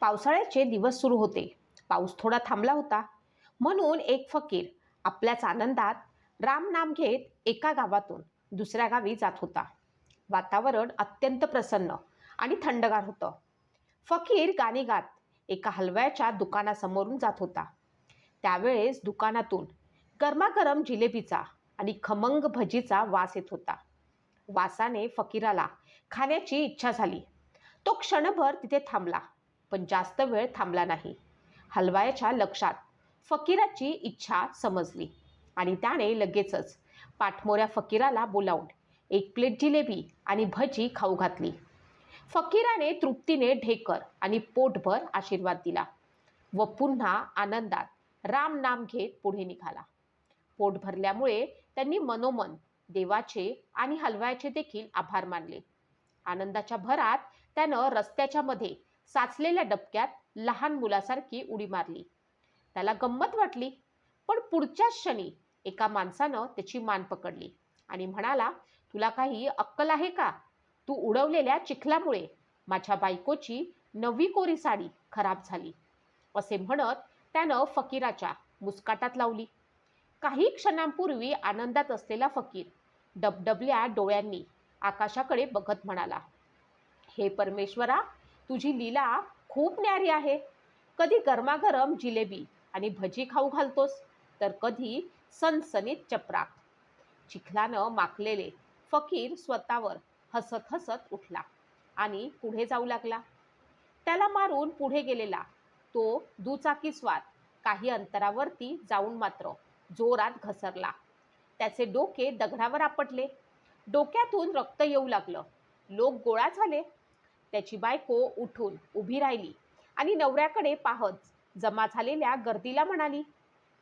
पावसाळ्याचे दिवस सुरू होते. पाऊस थोडा थांबला होता. म्हणून एक फकीर आपल्याच आनंदात राम नाम घेत एका गावातून दुसऱ्या गावी जात होता. वातावरण अत्यंत प्रसन्न आणि थंडगार होतं. फकीर गाणी गात एका हलव्याच्या दुकानासमोरून जात होता. त्यावेळेस दुकानातून गरमागरम जिलेबीचा आणि खमंग भजीचा वास येत होता. वासाने फकीराला खाण्याची इच्छा झाली. तो क्षणभर तिथे थांबला. पण जास्त वेळ थांबला नाही. हलवायाच्या लक्षात फकीराची इच्छा समजली आणि त्याने लगेचच पाठमोऱ्या फकीराला बोलावून एक प्लेट जिलेबी आणि भजी खाऊ घातली. फकीराने तृप्तीने ढेकर आणि पोटभर आशीर्वाद दिला व पुन्हा आनंदात राम नाम घेत पुढे निघाला. पोट भरल्यामुळे त्यांनी मनोमन देवाचे आणि हलवायाचे देखील आभार मानले. आनंदाच्या भरात त्यानं रस्त्याच्या मध्ये साचलेल्या डबक्यात लहान मुलासारखी उडी मारली. त्याला गंमत वाटली पण पुढच्याच क्षणी एका माणसानं त्याची मान पकडली आणि म्हणाला तुला काही अक्कल आहे का? तू उडवलेल्या चिखलामुळे माझ्या बायकोची नवी कोरी साडी खराब झाली असे म्हणत त्यानं फकीराच्या मुस्काटात लावली. काही क्षणांपूर्वी आनंदात असलेला फकीर डबडबल्या डोळ्यांनी आकाशाकडे बघत म्हणाला हे परमेश्वरा तुझी लीला खूप न्यारी आहे. कधी गरमागरम जिलेबी आणि भजी खाऊ घालतोस तर कधी सनसनीत चपराक. चिखलानं माखलेले फकीर स्वतःवर हसत हसत उठला आणि पुढे जाऊ लागला. त्याला मारून पुढे गेलेला तो दुचाकीस्वार काही अंतरावरती जाऊन मात्र जोरात घसरला. त्याचे डोके दगडावर आपटले. डोक्यातून रक्त येऊ लागलं. लोक गोळा झाले. त्याची बायको उठून उभी राहिली आणि नवऱ्याकडे पाहत जमा झालेल्या गर्दीला म्हणाली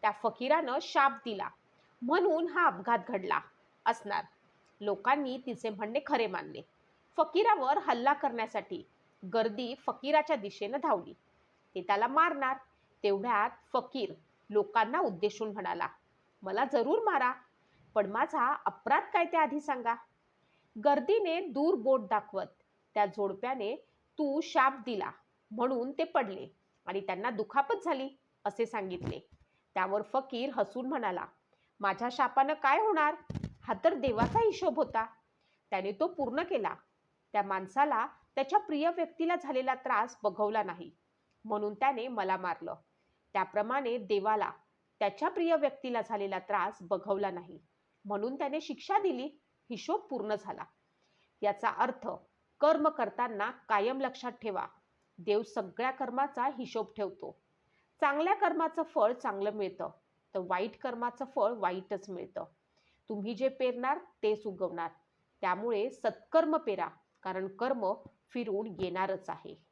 त्या फकीरानं शाप दिला. म्हणून हा अपघात घडला असणार. लोकांनी तिचे म्हणणे खरे मानले. फकीरावर हल्ला करण्यासाठी गर्दी फकीराच्या दिशेनं धावली. ते त्याला मारणार. तेवढ्यात फकीर लोकांना उद्देशून म्हणाला मला जरूर मारा पण माझा अपराध काय त्या आधी सांगा? गर्दीने दूर बोट दाखवत त्या जोडप्याने तू शाप दिला म्हणून ते पडले आणि त्यांना दुखापत झाली असे सांगितले. त्यावर फकीर हसून म्हणाला माझ्या शापानं काय होणार? हा तर देवाचा हिशोब होता. त्याने तो पूर्ण केला. त्या माणसाला त्याच्या प्रिय व्यक्तीला झालेला त्रास बघवला नाही. म्हणून त्याने मला मारलं. त्याप्रमाणे देवाला त्याच्या प्रिय व्यक्तीला झालेला त्रास बघवला नाही. म्हणून त्याने शिक्षा दिली. हिशोब पूर्ण झाला. याचा अर्थ कर्म करताना कायम लक्षात ठेवा. देव सगळ्या कर्माचा हिशोब ठेवतो. चांगल्या कर्माचं फळ चांगलं मिळतं तर वाईट कर्माचं फळ वाईटच मिळतं. तुम्ही जे पेरणार तेच उगवणार. त्यामुळे सत्कर्म पेरा कारण कर्म फिरून येणारच आहे.